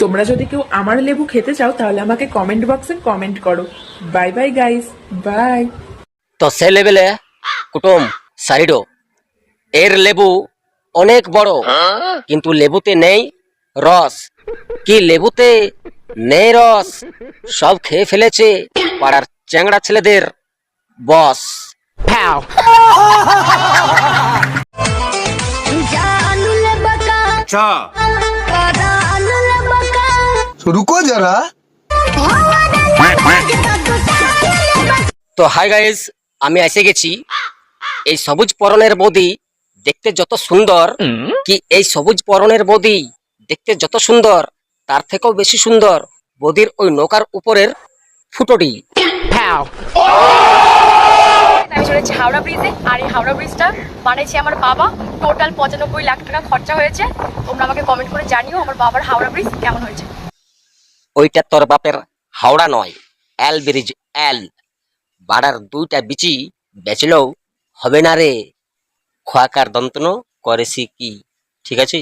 তোমরা যদি কেউ আমার লেবু খেতে চাও তাহলে আমাকে কমেন্ট বক্সে কমেন্ট করো। বাই বাই গাইস বাই তো সে লেভেলে কুটুম সাইডো এর লেবু অনেক বড় কিন্তু লেবুতে নেই রস। কি লেবুতে নেই রস? সব খেয়ে ফেলেছে পাড়ার চ্যাংড়া ছেলেদের বস আচ্ছা রুকো যারা তো হাই গাইজ আমি এসে গেছি। এই সবুজ পরনের বদি দেখতে যত সুন্দর কি এই সবুজ পরনের বদি দেখতে যত সুন্দর তার থেকেও বেশি সুন্দর বদির ওই নৌকার উপরের ফুটোটি। হাওড়া ব্রিজে আর এই হাওড়া ব্রিজটা বানিয়েছে আমার বাবা। টোটাল পঁচানব্বই লাখ টাকা খরচা হয়েছে। তোমরা আমাকে কমেন্ট করে জানিও আমার বাবার হাওড়া ব্রিজ কেমন হয়েছে। ওইটা তোর বাপের হাওড়া নয় এল ব্রিজ এল বাড়ার দুইটা বিচি বেচলেও হবে না রে। খোয়াকার দন্তন করেছি কি? ঠিক আছে?